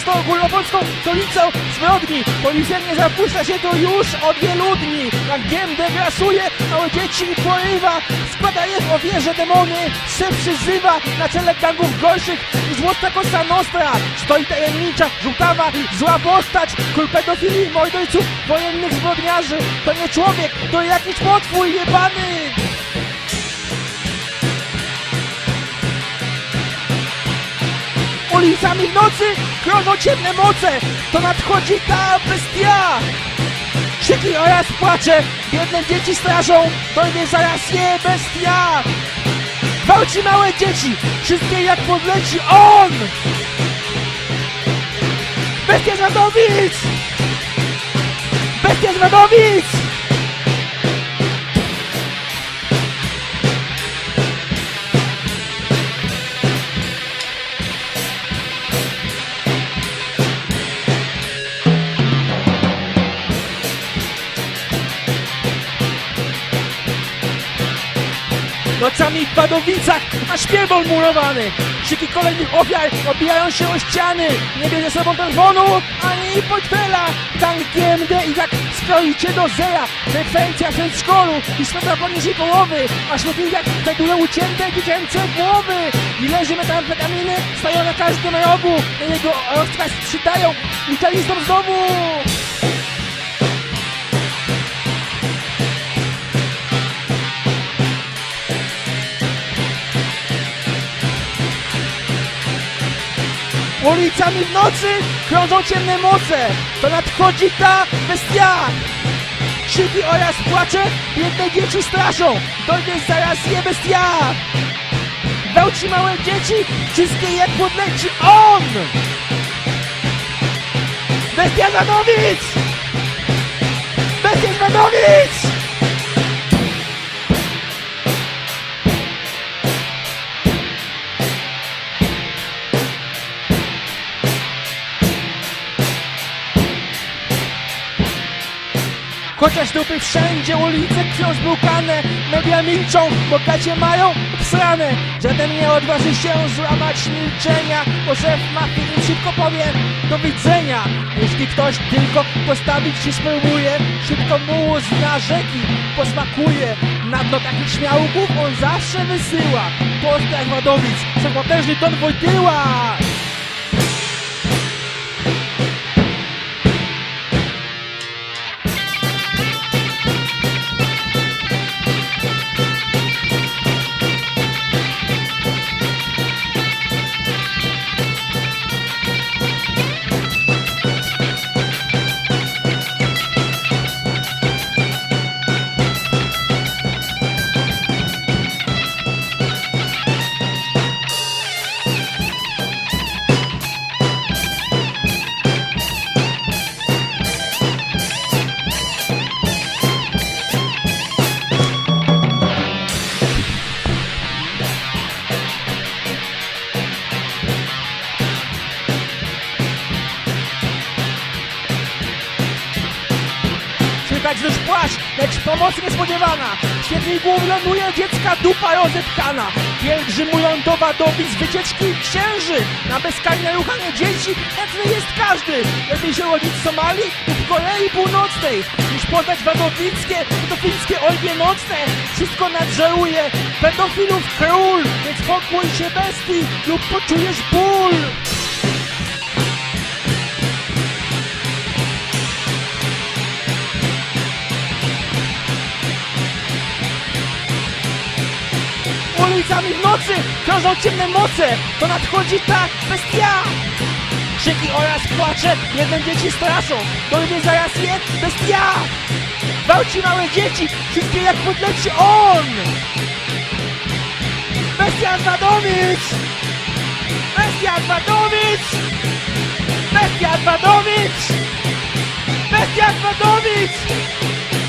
miasto ogólnopolską stolicą zbrodni. Policja nie zapuszcza się tu już od wielu dni. Jak GMD grasuje, małe dzieci porywa, składaje w ofierze demony, se przyzywa na czele gangów gorszych niż młodsza Cosa Nostra. Stoi tajemnicza, żółtawa, zła postać, król pedofilii, morderców, wojennych zbrodniarzy. To nie człowiek, to jakiś potwór jebany. Ulicami w nocy krążą ciemne moce, to nadchodzi ta bestia! Krzyki oraz płacze, biedne dzieci strażą, dojdzie zaraz je bestia! Gwałci małe dzieci, wszystkie jak podleci on! Bestia z Wadowic! Bestia z Wadowic! Nocami w Badowicach, a śpiewol murowany. Krzyki kolejnych ofiar obijają się o ściany. Nie bierze ze sobą telefonu, ani portfela. Tank GMD i tak skroi cię do zera. Frekwencja przedszkolu i światła poniżej połowy. A w śmietnikach znajdują ucięte dziecięce głowy. Dilerzy metamfetaminy stoją na każdym rogu. Na jego rozkaz przydają mutualistom znowu. Ulicami w nocy krążą ciemne moce. To nadchodzi ta bestia. Krzyki oraz płacze, biedne dzieci straszą. Dojdzie zaraz je bestia. Gwałci małe dzieci, wszystkie jak podleci on. Bestia z Wadowic! Bestia z Chociaż dupy wszędzie, ulice krwią zbrukane Media milczą, bo kacie mają obsrane Żaden nie odważy się złamać milczenia Bo szef mafii im szybko powie do widzenia. Jeśli ktoś tylko postawić się spróbuje Szybko mu z na rzeki posmakuje. Na dno takich śmiałków on zawsze wysyła. Postrach Wadowic, co potężny ton Wojtyła Już płacz, lecz pomocy niespodziewana. W świetliku ląduje dziecka dupa rozetkana. Pielgrzymują do Wadowic wycieczki księży. Na bezkarne ruchanie dzieci chętny jest każdy. Lepiej się rodzić w Somalii lub Korei Północnej. Niż poznać wadowickie, pedofilskie orgie nocne. Wszystko nadżeruje pedofilów król. Więc pokój się bestii lub poczujesz ból. Ulicami w nocy krążą ciemne moce, to nadchodzi ta bestia! Krzyki oraz płacze, jedne dzieci straszą, dojdzie zaraz je bestia! Gwałci małe dzieci, wszystkie jak podleci on! Bestia z Wadowic! Bestia z! Bestia z! Bestia z!